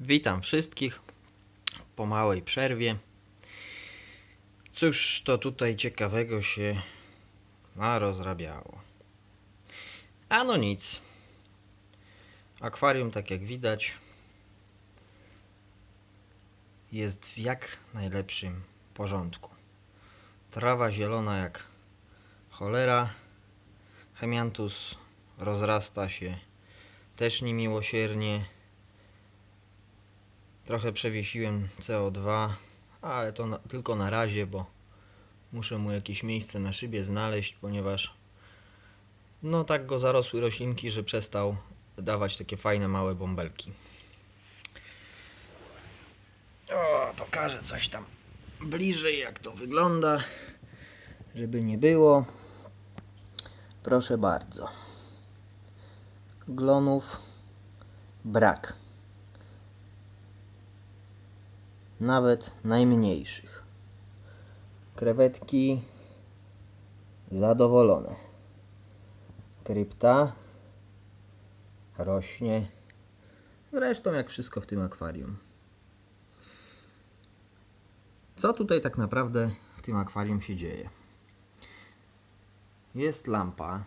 Witam wszystkich po małej przerwie. Cóż to tutaj ciekawego się rozrabiało? Ano nic. Akwarium, tak jak widać, jest w jak najlepszym porządku. Trawa zielona jak cholera. Hemiantus rozrasta się też niemiłosiernie. Trochę przewiesiłem CO2, ale to na, tylko na razie, bo muszę mu jakieś miejsce na szybie znaleźć, ponieważ no tak go zarosły roślinki, że przestał dawać takie fajne małe bąbelki. O, pokażę coś tam bliżej, jak to wygląda, żeby nie było. Proszę bardzo. Glonów brak. Nawet najmniejszych. Krewetki zadowolone. Krypta rośnie. Zresztą jak wszystko w tym akwarium. Co tutaj tak naprawdę w tym akwarium się dzieje? Jest lampa,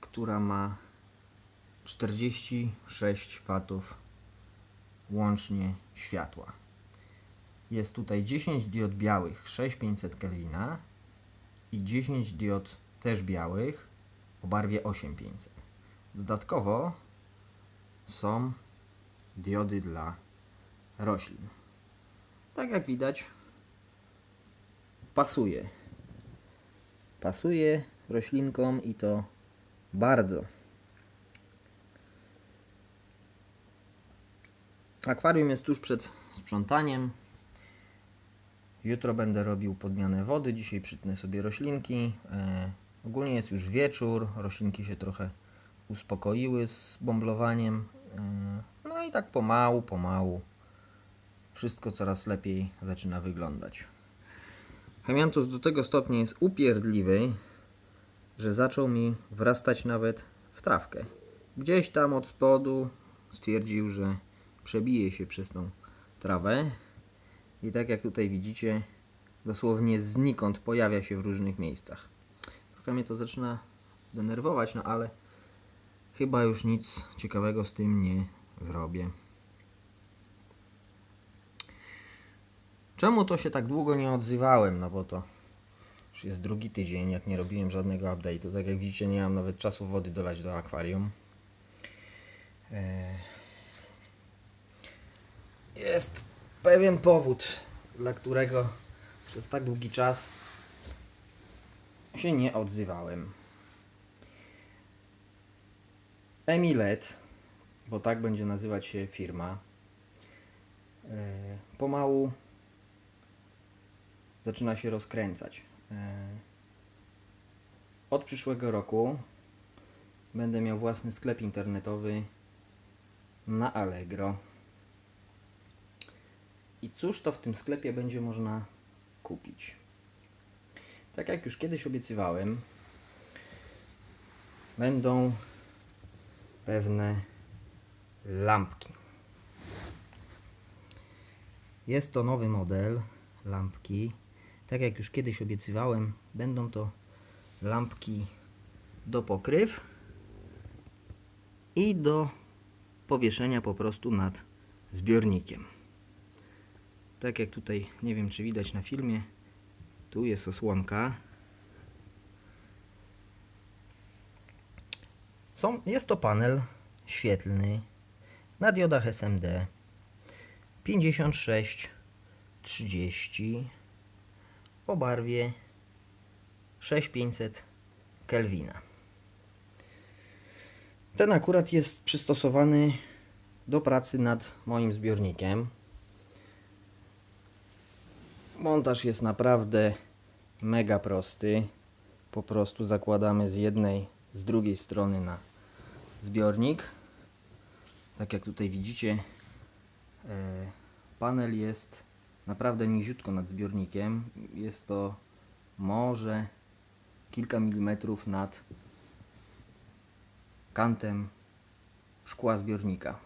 która ma 46 watów łącznie światła. Jest tutaj 10 diod białych 6500 Kelvina i 10 diod też białych o barwie 8500. Dodatkowo są diody dla roślin. Tak jak widać, pasuje. Pasuje roślinkom i to bardzo. Akwarium jest tuż przed sprzątaniem. Jutro będę robił podmianę wody. Dzisiaj przytnę sobie roślinki. E, ogólnie jest już wieczór. Roślinki się trochę uspokoiły z bomblowaniem. E, no i tak pomału, pomału wszystko coraz lepiej zaczyna wyglądać. Hemiantus do tego stopnia jest upierdliwy, że zaczął mi wrastać nawet w trawkę. Gdzieś tam od spodu stwierdził, że przebije się przez tą trawę i tak jak tutaj widzicie, dosłownie znikąd pojawia się w różnych miejscach. Trochę mnie to zaczyna denerwować, no ale chyba już nic ciekawego z tym nie zrobię. Czemu to się tak długo nie odzywałem? No bo to już jest drugi tydzień, jak nie robiłem żadnego update'u. Tak jak widzicie, nie mam nawet czasu wody dolać do akwarium. Eee, Jest pewien powód, dla którego przez tak długi czas się nie odzywałem. Emilet, bo tak będzie nazywać się firma, eee, pomału zaczyna się rozkręcać. E, Od przyszłego roku będę miał własny sklep internetowy na Allegro. I cóż to w tym sklepie będzie można kupić? Tak jak już kiedyś obiecywałem, będą pewne lampki. Jest to nowy model lampki. Tak jak już kiedyś obiecywałem, będą to lampki do pokryw i do powieszenia po prostu nad zbiornikiem. Tak jak tutaj, nie wiem czy widać na filmie, tu jest osłonka. Są, jest to panel świetlny na diodach SMD 56 30 o barwie 6500 Kelvina. Ten akurat jest przystosowany do pracy nad moim zbiornikiem. Montaż jest naprawdę mega prosty. Po prostu zakładamy z jednej, z drugiej strony na zbiornik. Tak jak tutaj widzicie, e, panel jest naprawdę niziutko nad zbiornikiem. Jest to może kilka milimetrów nad kantem szkła zbiornika.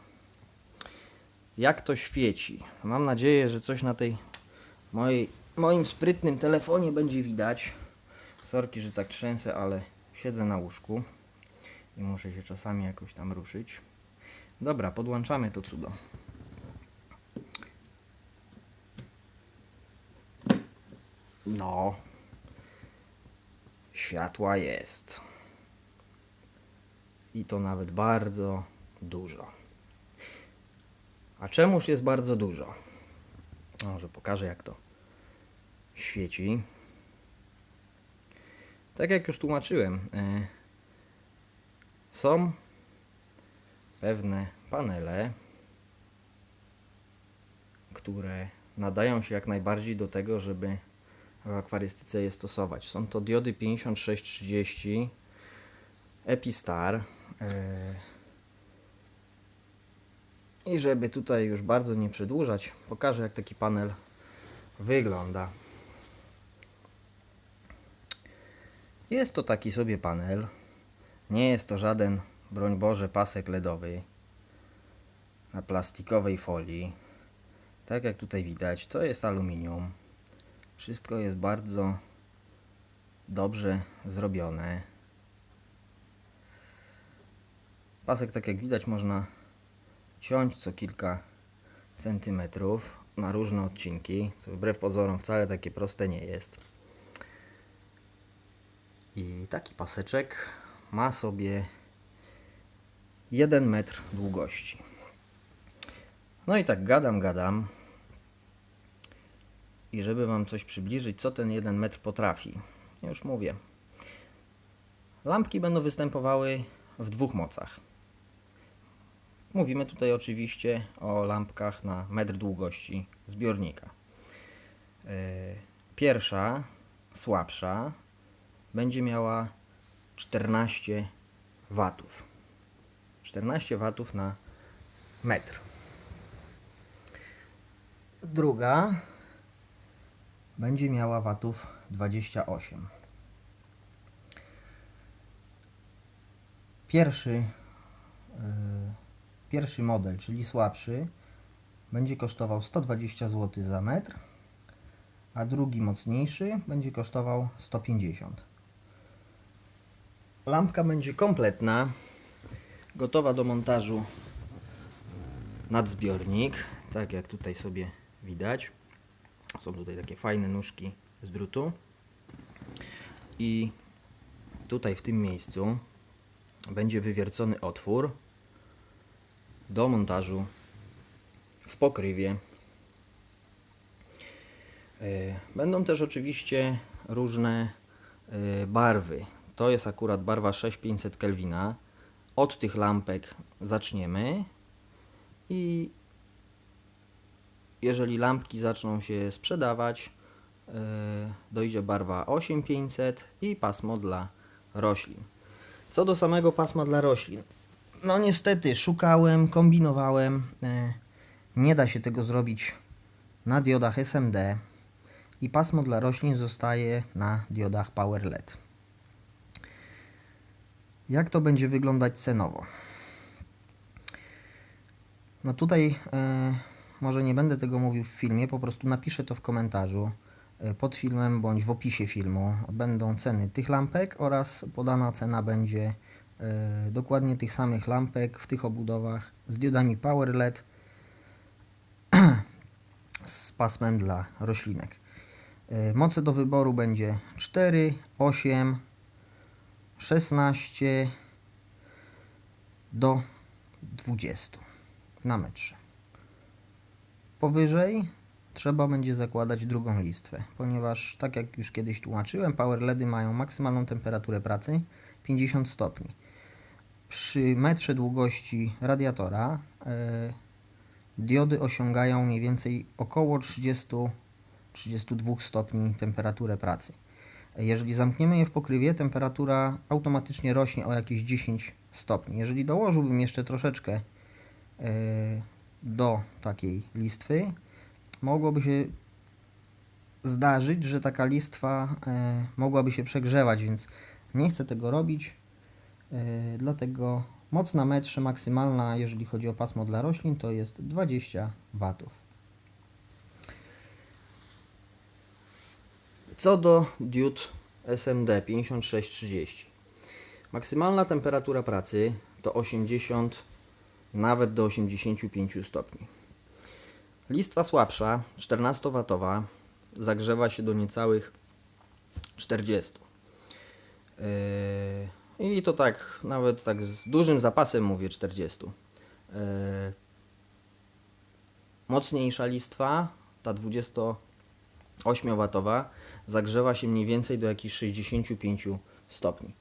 jak to świeci. Mam nadzieję, że coś na tej mojej, moim sprytnym telefonie będzie widać. Sorki, że tak trzęsę, ale siedzę na łóżku i muszę się czasami jakoś tam ruszyć. Dobra, podłączamy to cudo. No, światła jest. I to nawet bardzo dużo. A czemuż jest bardzo dużo? Może pokażę, jak to świeci. Tak jak już tłumaczyłem, e, są pewne panele, które nadają się jak najbardziej do tego, żeby w akwarystyce je stosować. Są to diody 5630 Epistar. e, I żeby tutaj już bardzo nie przedłużać, pokażę jak taki panel wygląda. Jest to taki sobie panel. Nie jest to żaden, broń Boże, pasek LEDowy na plastikowej folii. Tak jak tutaj widać, to jest aluminium. Wszystko jest bardzo dobrze zrobione. Pasek, tak jak widać, można ciąć co kilka centymetrów na różne odcinki, co wbrew pozorom wcale takie proste nie jest. I taki paseczek ma sobie 1 metr długości. No i tak gadam, gadam. I żeby Wam coś przybliżyć, co ten 1 metr potrafi. Już mówię. Lampki będą występowały w dwóch mocach. Mówimy tutaj oczywiście o lampkach na metr długości zbiornika. Yy, Pierwsza, słabsza, będzie miała 14 watów. 14 watów na metr. Druga będzie miała watów 28. Pierwszy, yy, pierwszy model, czyli słabszy, będzie kosztował 120 zł za metr, a drugi mocniejszy będzie kosztował 150. Lampka będzie kompletna, gotowa do montażu nad zbiornik, tak jak tutaj sobie widać. Są tutaj takie fajne nóżki z drutu. I tutaj w tym miejscu będzie wywiercony otwór do montażu w pokrywie. E, Będą też oczywiście różne e, barwy. To jest akurat barwa 6500 Kelvina. Od tych lampek zaczniemy i jeżeli lampki zaczną się sprzedawać, e, dojdzie barwa 8500 i pasmo dla roślin. Co do samego pasma dla roślin. No niestety, szukałem, kombinowałem. e, Nie da się tego zrobić na diodach SMD i pasmo dla roślin zostaje na diodach Power LED. Jak to będzie wyglądać cenowo? No tutaj e, może nie będę tego mówił w filmie, po prostu napiszę to w komentarzu e, pod filmem bądź w opisie filmu. Będą ceny tych lampek oraz podana cena będzie e, dokładnie tych samych lampek w tych obudowach z diodami Power LED z pasmem dla roślinek. Moce do wyboru będzie 4, 8, 16 do 20 na metrze. Powyżej trzeba będzie zakładać drugą listwę, ponieważ tak jak już kiedyś tłumaczyłem, power LEDy mają maksymalną temperaturę pracy 50 stopni. Przy metrze długości radiatora e, diody osiągają mniej więcej około 30-32 stopni temperaturę pracy. Jeżeli zamkniemy je w pokrywie, temperatura automatycznie rośnie o jakieś 10 stopni. Jeżeli dołożyłbym jeszcze troszeczkę e, do takiej listwy, mogłoby się zdarzyć, że taka listwa e, mogłaby się przegrzewać, więc nie chcę tego robić, e, dlatego Moc na metrze maksymalna, jeżeli chodzi o pasmo dla roślin, to jest 20 watów. Co do diod SMD 5630. Maksymalna temperatura pracy to 80, nawet do 85 stopni. Listwa słabsza, 14W, zagrzewa się do niecałych 40. Yy, I to tak, nawet tak z dużym zapasem mówię 40. Yy, Mocniejsza listwa, ta 28W, zagrzewa się mniej więcej do jakichś 65 stopni.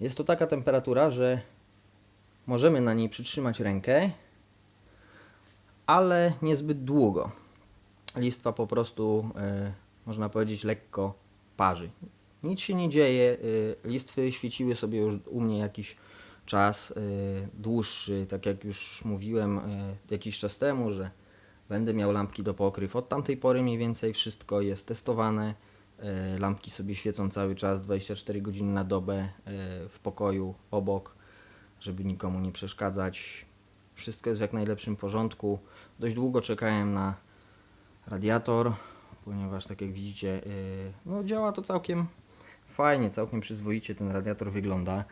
Jest to taka temperatura, że możemy na niej przytrzymać rękę, ale niezbyt długo. Listwa po prostu, e, można powiedzieć, lekko parzy. Nic się nie dzieje. e, Listwy świeciły sobie już u mnie jakiś czas e, dłuższy, tak jak już mówiłem e, jakiś czas temu, że będę miał lampki do pokryw. Od tamtej pory mniej więcej wszystko jest testowane. E, Lampki sobie świecą cały czas, 24 godziny na dobę e, w pokoju obok, żeby nikomu nie przeszkadzać. Wszystko jest w jak najlepszym porządku. Dość długo czekałem na radiator, ponieważ tak jak widzicie, yy, no działa to całkiem fajnie, całkiem przyzwoicie ten radiator wygląda.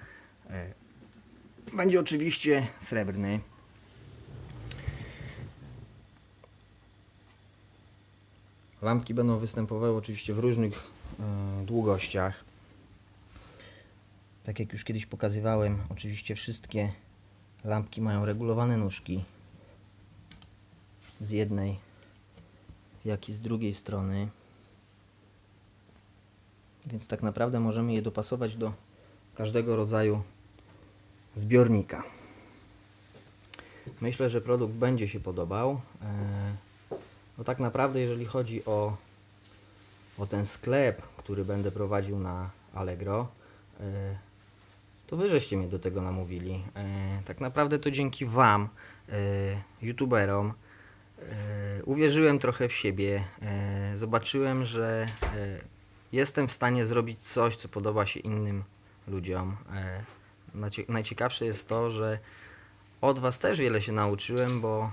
Będzie oczywiście srebrny. Lampki będą występowały oczywiście w różnych yy, długościach. Tak jak już kiedyś pokazywałem, oczywiście wszystkie lampki mają regulowane nóżki z jednej, jak i z drugiej strony. Więc tak naprawdę możemy je dopasować do każdego rodzaju zbiornika. Myślę, że produkt będzie się podobał. No tak naprawdę, jeżeli chodzi o, o ten sklep, który będę prowadził na Allegro, e, to wy żeście mnie do tego namówili. E, tak naprawdę to dzięki wam, e, youtuberom, uwierzyłem trochę w siebie. Zobaczyłem, że jestem w stanie zrobić coś, co podoba się innym ludziom. Najciekawsze jest to, że od was też wiele się nauczyłem, bo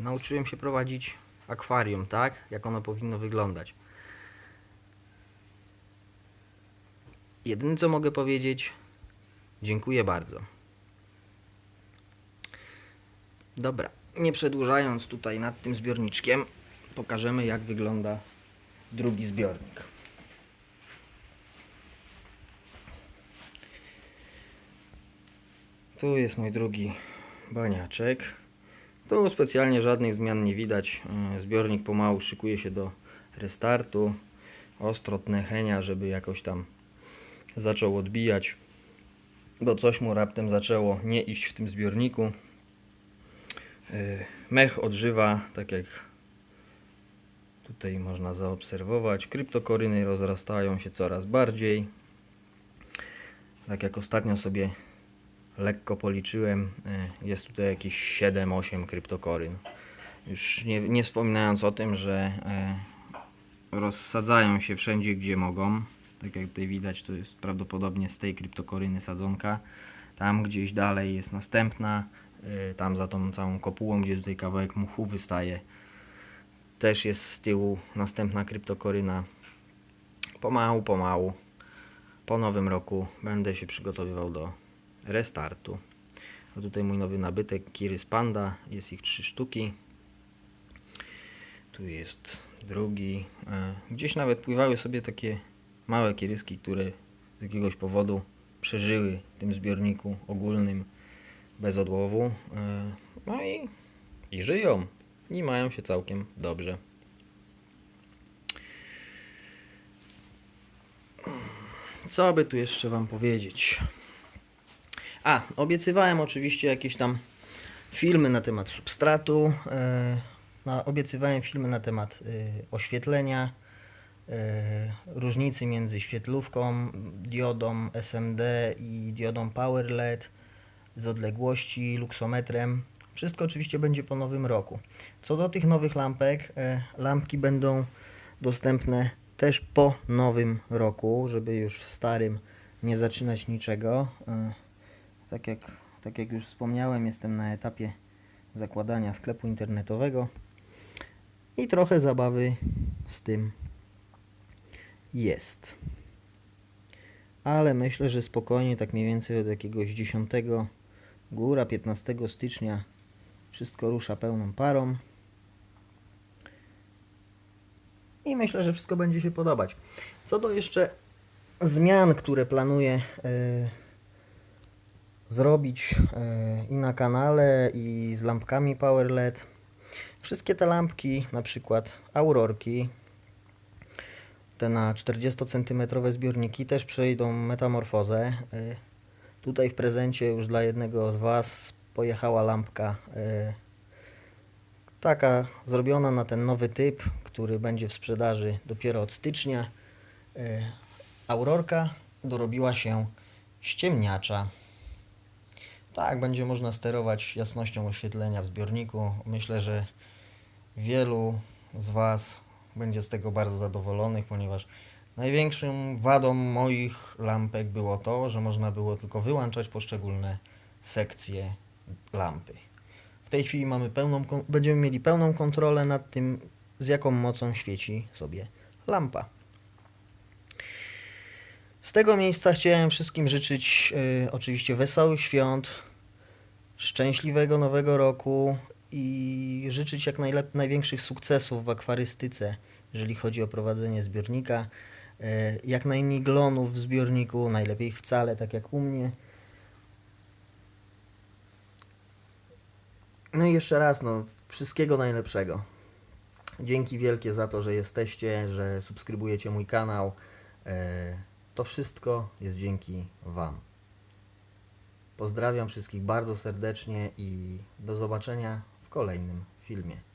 nauczyłem się prowadzić akwarium, tak? Jak ono powinno wyglądać. Jedyne co mogę powiedzieć, dziękuję bardzo. Dobra, nie przedłużając tutaj nad tym zbiorniczkiem, pokażemy jak wygląda drugi zbiornik. Tu jest mój drugi baniaczek. Tu specjalnie żadnych zmian nie widać. E, Zbiornik pomału szykuje się do restartu. Ostro tnę chenia, żeby jakoś tam zaczął odbijać, bo coś mu raptem zaczęło nie iść w tym zbiorniku. E, Mech odżywa, tak jak tutaj można zaobserwować. Kryptokoryny rozrastają się coraz bardziej. Tak jak ostatnio sobie lekko policzyłem, e, jest tutaj jakieś 7-8 kryptokoryn. Już nie, nie wspominając o tym, że e, rozsadzają się wszędzie, gdzie mogą. Tak jak tutaj widać, to jest prawdopodobnie z tej kryptokoryny sadzonka. Tam gdzieś dalej jest następna, e, tam za tą całą kopułą, gdzie tutaj kawałek muchu wystaje. Też jest z tyłu następna kryptokoryna. Pomału, pomału. Po nowym roku będę się przygotowywał do restartu. A tutaj mój nowy nabytek Kirys Panda, jest ich trzy sztuki. Tu jest drugi. E, Gdzieś nawet pływały sobie takie małe kiryski, które z jakiegoś powodu przeżyły w tym zbiorniku ogólnym bez odłowu. E, No i, i żyją. I mają się całkiem dobrze. Co by tu jeszcze Wam powiedzieć? A, obiecywałem oczywiście jakieś tam filmy na temat substratu. e, na, obiecywałem filmy na temat e, oświetlenia, e, różnicy między świetlówką, diodą SMD i diodą Power LED, z odległości, luksometrem. Wszystko oczywiście będzie po nowym roku. Co do tych nowych lampek, lampki będą dostępne też po nowym roku, żeby już w starym nie zaczynać niczego. Tak jak, tak jak już wspomniałem, jestem na etapie zakładania sklepu internetowego i trochę zabawy z tym jest. Ale myślę, że spokojnie, tak mniej więcej od jakiegoś 10 góra 15 stycznia wszystko rusza pełną parą. I myślę, że wszystko będzie się podobać. Co do jeszcze zmian, które planuję e, zrobić e, i na kanale, i z lampkami Power LED. Wszystkie te lampki, na przykład Aurorki, te na 40 cm zbiorniki też przejdą metamorfozę. E, Tutaj w prezencie już dla jednego z Was pojechała lampka e, taka zrobiona na ten nowy typ, który będzie w sprzedaży dopiero od stycznia. Aurorka dorobiła się ściemniacza. Tak, będzie można sterować jasnością oświetlenia w zbiorniku. Myślę, że wielu z Was będzie z tego bardzo zadowolonych, ponieważ największą wadą moich lampek było to, że można było tylko wyłączać poszczególne sekcje lampy. W tej chwili mamy pełną, będziemy mieli pełną kontrolę nad tym, z jaką mocą świeci sobie lampa. Z tego miejsca chciałem wszystkim życzyć y, oczywiście wesołych świąt, szczęśliwego nowego roku i życzyć jak najlep- największych sukcesów w akwarystyce, jeżeli chodzi o prowadzenie zbiornika. Y, jak najmniej glonów w zbiorniku, najlepiej wcale, tak jak u mnie. No i jeszcze raz, no, wszystkiego najlepszego. Dzięki wielkie za to, że jesteście, że subskrybujecie mój kanał. E, To wszystko jest dzięki Wam. Pozdrawiam wszystkich bardzo serdecznie i do zobaczenia w kolejnym filmie.